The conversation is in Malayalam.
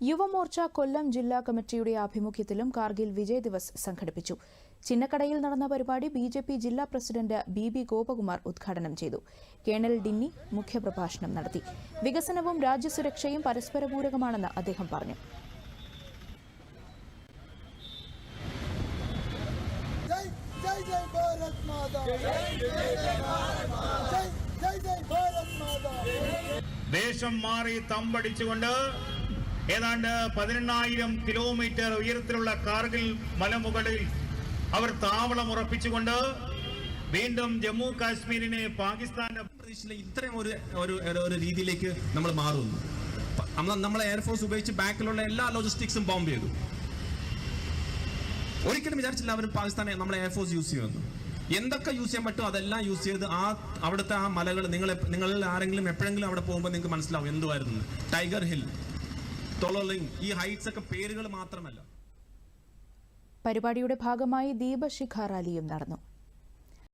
യുവമോർച്ച കൊല്ലം ജില്ലാ കമ്മിറ്റിയുടെ ആഭിമുഖ്യത്തിലും കാർഗിൽ വിജയ് ദിവസ് സംഘടിപ്പിച്ചു. ചിന്നക്കടയിൽ നടന്ന പരിപാടി ബി ജെ പി ജില്ലാ പ്രസിഡന്റ് ബി ബി ഗോപകുമാർ ഉദ്ഘാടനം ചെയ്തു. കേണൽ ഡിന്നി മുഖ്യപ്രഭാഷണം നടത്തി. വികസനവും രാജ്യസുരക്ഷയും പരസ്പരപൂരകമാണെന്ന് അദ്ദേഹം പറഞ്ഞു. ദേശം മാറി തമ്പടിച്ചുകൊണ്ട് ഏതാണ്ട് പതിനെണ്ണായിരം കിലോമീറ്റർ ഉയരത്തിലുള്ള കാർഗിൽ മലമുകളിൽ അവർ താവളം ഉറപ്പിച്ചുകൊണ്ട് വീണ്ടും ജമ്മു കാശ്മീരിനെ പാകിസ്ഥാന്റെ പ്രദേശിലെ ഇത്രയും ഒരു ഒരു രീതിയിലേക്ക് നമ്മൾ മാറുന്നു. നമ്മൾ എയർഫോഴ്സ് ഉപയോഗിച്ച് ബാക്കിലുള്ള എല്ലാ ലോജിസ്റ്റിക്സും ബോംബ് ചെയ്തു. ഒരിക്കലും വിചാരിച്ചില്ല അവർ പാകിസ്ഥാനെ നമ്മളെ എയർഫോഴ്സ് യൂസ് ചെയ്യുമെന്ന്. എന്തൊക്കെ യൂസ് ചെയ്യാൻ പറ്റും അതെല്ലാം യൂസ് ചെയ്ത് ആ അവിടുത്തെ ആ മലകൾ നിങ്ങളെ നിങ്ങളിൽ ആരെങ്കിലും എപ്പോഴെങ്കിലും അവിടെ പോകുമ്പോൾ നിങ്ങൾക്ക് മനസ്സിലാവും എന്തുമായിരുന്നു ടൈഗർ ഹിൽ തൊളോലിംഗ് ഈ ഹൈറ്റ്സ് ഒക്കെ പേരുകൾ മാത്രമല്ല. പരിപാടിയുടെ ഭാഗമായി ദീപശിഖ റാലിയും നടന്നു.